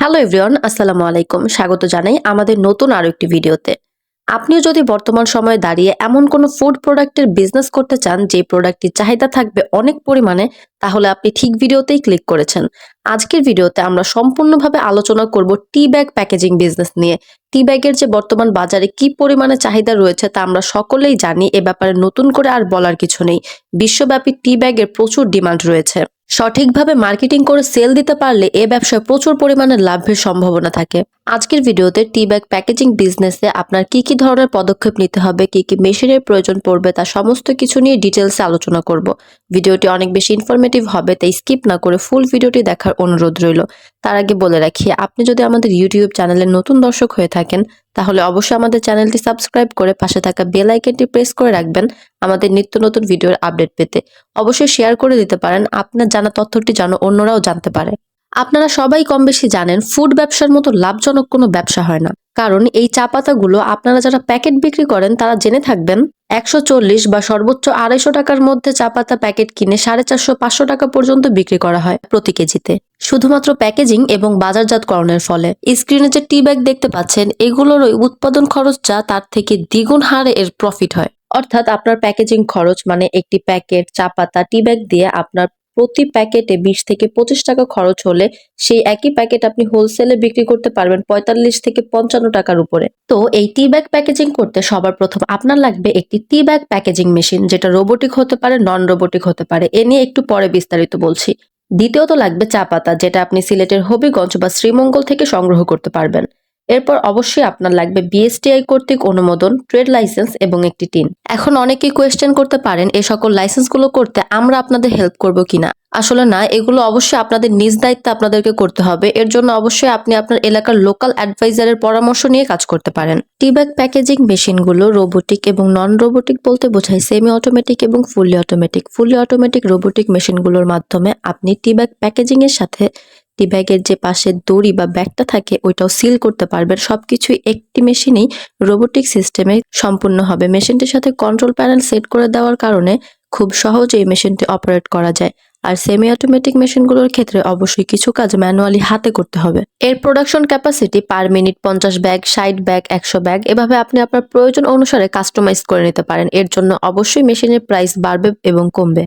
Hello everyone, আসসালামু আলাইকুম। স্বাগত জানাই আমাদের নতুন আরও একটি ভিডিওতে। আপনিও যদি বর্তমান সময়ে দাঁড়িয়ে এমন কোনো ফুড প্রোডাক্টের বিজনেস করতে চান, যে প্রোডাক্টটির চাহিদা থাকবে অনেক পরিমাণে, তাহলে আপনি ঠিক ভিডিওতেই ক্লিক করেছেন। আজকের ভিডিওতে আমরা সম্পূর্ণভাবে আলোচনা করব টি ব্যাগ প্যাকেজিং বিজনেস নিয়ে। টি ব্যাগের যে বর্তমান বাজারে কি পরিমাণে চাহিদা রয়েছে তা আমরা সকলেই জানি, এ ব্যাপারে নতুন করে আর বলার কিছু নেই। বিশ্বব্যাপী টি ব্যাগের প্রচুর ডিমান্ড রয়েছে। সঠিকভাবে মার্কেটিং করে সেল দিতে পারলে এ ব্যবসায় প্রচুর পরিমাণে লাভের সম্ভাবনা থাকে। আজকের ভিডিওতে টি ব্যাগ প্যাকেজিং বিজনেসে আপনার কি কি ধরনের পদক্ষেপ নিতে হবে, কি কি মেশিনের প্রয়োজন পড়বে, তা সমস্ত কিছু নিয়ে ডিটেলসে আলোচনা করব। ভিডিওটি অনেক বেশি ইনফরমেটিভ হবে, তাই স্কিপ না করে ফুল ভিডিওটি দেখার অনুরোধ রইল। তার আগে বলে রাখি, আপনি যদি আমাদের ইউটিউব চ্যানেলের নতুন দর্শক হয়ে থাকেন, তাহলে অবশ্যই আমাদের চ্যানেলটি সাবস্ক্রাইব করে পাশে থাকা বেল আইকনটি প্রেস করে রাখবেন আমাদের নিত্য নতুন ভিডিওর আপডেট পেতে। অবশ্যই শেয়ার করে দিতে পারেন, আপনার জানা তথ্যটি যেন অন্যরাও জানতে পারে। আপনারা সবাই কম বেশি জানেন, ফুড ব্যবসার মতো লাভজনক কোনো ব্যবসা হয় না। কারণ এই চা পাতাগুলো আপনারা যারা প্যাকেট বিক্রি করেন, তারা জেনে থাকবেন একশো চল্লিশ বা সর্বোচ্চ আড়াইশো টাকার মধ্যে চা পাতা প্যাকেট কিনে সাড়ে চারশো, পাঁচশো টাকা পর্যন্ত বিক্রি করা হয় প্রতি কেজিতে। শুধুমাত্র প্যাকেজিং এবং বাজারজাতকরণের ফলে। স্ক্রিনে যে টি ব্যাগ দেখতে পাচ্ছেন, এগুলোর ওই উৎপাদন খরচ যা তার থেকে দ্বিগুণ হারে এর প্রফিট হয়। অর্থাৎ আপনার প্যাকেজিং খরচ মানে একটি প্যাকেট, চাপাতা, টি ব্যাগ দিয়ে আপনার প্রতি প্যাকেটে বিশ থেকে পঁচিশ টাকা খরচ হলে সেই একই প্যাকেট আপনি হোলসেলে বিক্রি করতে পারবেন পঁয়তাল্লিশ থেকে পঞ্চান্ন টাকার উপরে। তো এই টি ব্যাগ প্যাকেজিং করতে সবার প্রথম আপনার লাগবে একটি টি ব্যাগ প্যাকেজিং মেশিন যেটা রোবোটিক হতে পারে নন রোবোটিক হতে পারে। এ নিয়ে একটু পরে বিস্তারিত বলছি। দ্বিতীয়ত লাগবে চা পাতা, যেটা আপনি সিলেটের হবিগঞ্জ বা শ্রীমঙ্গল থেকে সংগ্রহ করতে পারবেন। এরপর অবশ্যই আপনার লাগবে বিএসটিআই কর্তৃক অনুমোদন ট্রেড লাইসেন্স এবং একটি টিন। এখন অনেকেই কোয়েশ্চেন করতে পারেন এই সকল লাইসেন্সগুলো করতে আমরা আপনাদের হেল্প করব কিনা। আসলে না, এগুলো অবশ্যই আপনাদের নিজ দায়িত্বে আপনাদেরকে করতে হবে। এর জন্য অবশ্যই আপনি আপনার এলাকার লোকাল অ্যাডভাইজারের পরামর্শ নিয়ে কাজ করতে পারেন। টিব্যাগ প্যাকেজিং মেশিনগুলো রোবোটিক এবং নন রোবোটিক বলতে বোঝায় সেমি অটোমেটিক এবং fully automatic fully automatic robotic মেশিনগুলোর মাধ্যমে আপনি টিব্যাগ প্যাকেজিং এর সাথে টি ব্যাগের যে পাশে দড়ি বা ব্যাগটা থাকে, ওইটাও সিল করতে পারবেন। সবকিছুই একটি মেশিনেই রোবোটিক সিস্টেমে সম্পূর্ণ হবে। মেশিনটির সাথে কন্ট্রোল প্যানেল সেট করে দেওয়ার কারণে খুব সহজে সহজেই মেশিনটি অপারেট করা যায়। আর সেমি অটোমেটিক মেশিনগুলোর ক্ষেত্রে অবশ্যই কিছু কাজ ম্যানুয়ালি হাতে করতে হবে। এর প্রোডাকশন ক্যাপাসিটি পার মিনিট পঞ্চাশ ব্যাগ, ষাট ব্যাগ, একশো ব্যাগ, এভাবে আপনি আপনার প্রয়োজন অনুসারে কাস্টমাইজ করে নিতে পারেন। এর জন্য অবশ্যই মেশিনের প্রাইস বাড়বে এবং কমবে।